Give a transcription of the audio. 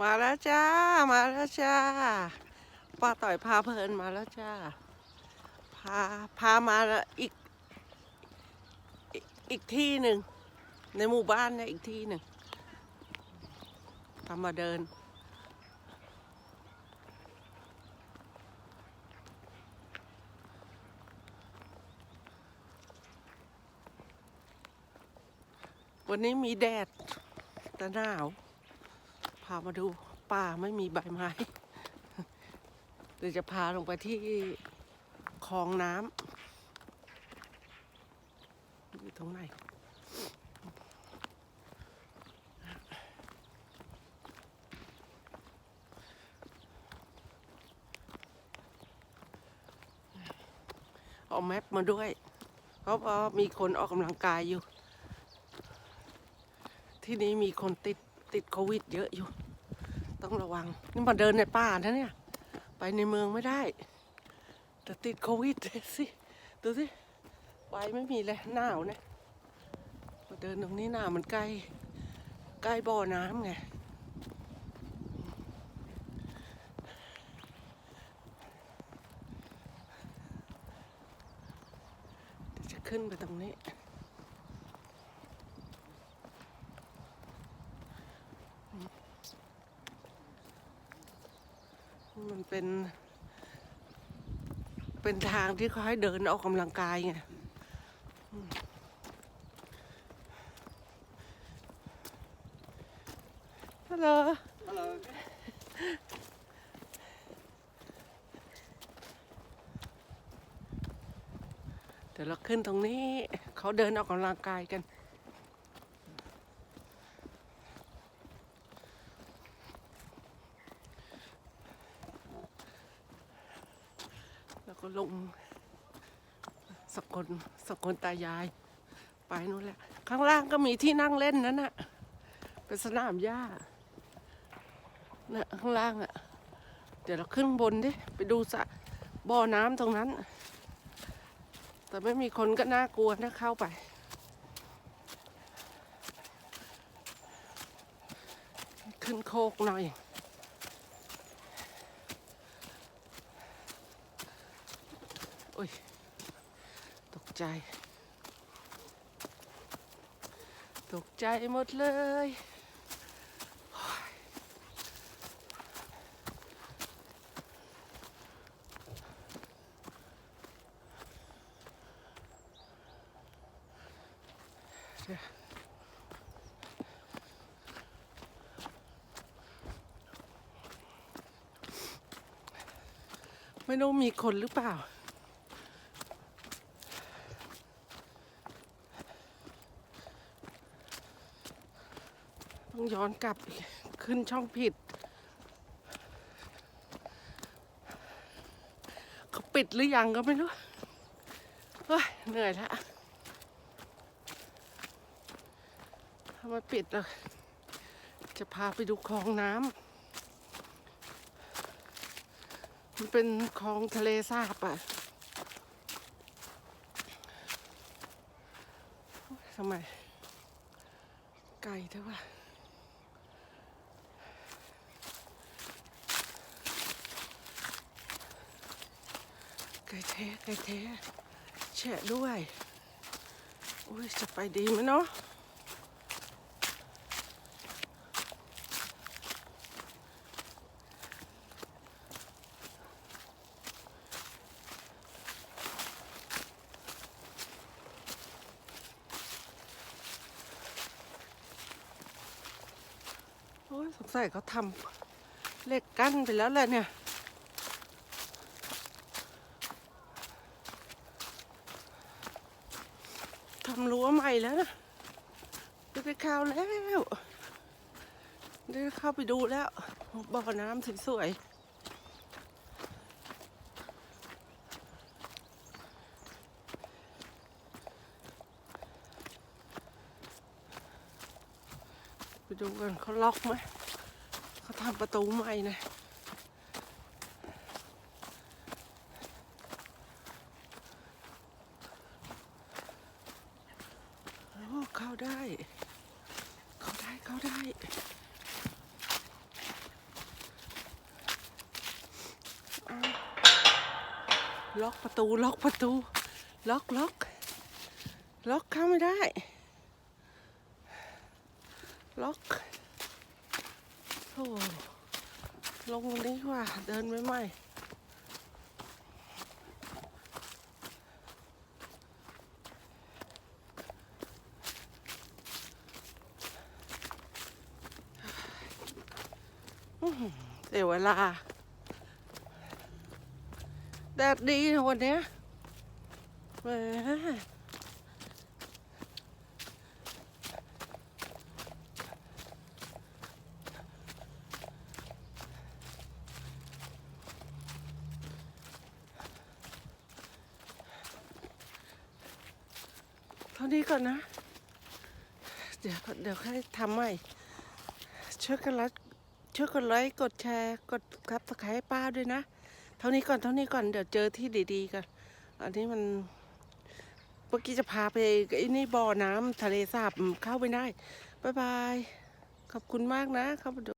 มาแล้วจ้า มาแล้วจ้าป้าต่อยพาเพลินมาแล้วจ้า พาพามาอีก อีกที่หนึ่ง ในหมู่บ้านเนี่ยอีกที่หนึ่งพามาเดิน วันนี้มีแดดแต่หนาว พามาดูป่าไม่มีใบไม้เดี๋ยวจะพาลงไปที่คลองน้ำอยู่ตรงไหนเอาแมปมาด้วย เพราะว่ามีคนออกกำลังกายอยู่ ที่นี้มีคนติด ติดโควิด เยอะอยู่ ต้องระวัง นี่มาเดินในป่านะเนี่ย ไปในเมืองไม่ได้ แต่ติดโควิดสิดูสิไปไม่มีเลยหนาวเนี่ยมาเดินตรงนี้หนาวมันใกล้ใกล้บ่อน้ำไงเดี๋ยวจะขึ้นไปตรงนี้ เป็น เป็นทางที่เขาให้เดินออกกำลังกายไงอืมฮัลโหล Hello. เดี๋ยวเราขึ้นตรงนี้ เขาเดินออกกำลังกายกัน แล้ว ก็ลงสกลสกลตายาย ไปนู่นแหละ ข้างล่างก็มีที่นั่งเล่นนั่นน่ะ เป็นสนามหญ้าน่ะข้างล่างอะ เดี๋ยวเราขึ้นบนดิ ไปดูสะบ่อน้ำตรงนั้น แต่ไม่มีคนก็น่ากลัวนะเข้าไปขึ้นโคกหน่อย โอ้ย ตกใจ ตกใจหมดเลยไม่รู้มีคนหรือเปล่า ต้อง ย้อนกลับขึ้นช่องผิด เขาปิดหรือยังก็ไม่รู้ เฮ้ย เหนื่อยแล้วถ้ามาปิดอะจะพาไปดูคลองน้ำ มันเป็นคลองทะเลสาบอะทำไม ไก่เท่าไหร่ ไก่แท้ไก่แท้แฉะด้วยอุ้ยจะไปดีไหมเนาะโอ้สงสัยเขาทำเหล็กกั้นไปแล้วแหละเนี่ย ทำรั้วใหม่แล้วนะได้ไปเข้าวแล้วได้เข้าไปดูแล้วบ่อน้ำสวยๆไปดูกันเขาล็อกไหมเขาทำประตูใหม่นะ เข้าได้ เข้าได้ เข้าได้ ล็อกประตู ล็อกประตู ล็อกล็อก ล็อกเข้าไม่ได้ ล็อกโอ้ลงตรงนี้ว่า เดินไม่ไหม่ เสียเวลา แดดดีนะวันนี้แหมเท่านี้ก่อนนะ เดี๋ยวเดี๋ยวให้ทำใหม่ช่วยกันไลค์ ช่วยกดไลค์กดแชร์กดครับสไครป้าด้วยนะ เท่านี้ก่อนเท่านี้ก่อนเดี๋ยวเจอที่ดีๆกันอันนี้มันเมื่อกี้จะพาไปไอ้นี่บ่อน้ำทะเลสาบเข้าไปได้ บ๊ายบาย ขอบคุณมากนะเข้ามาดู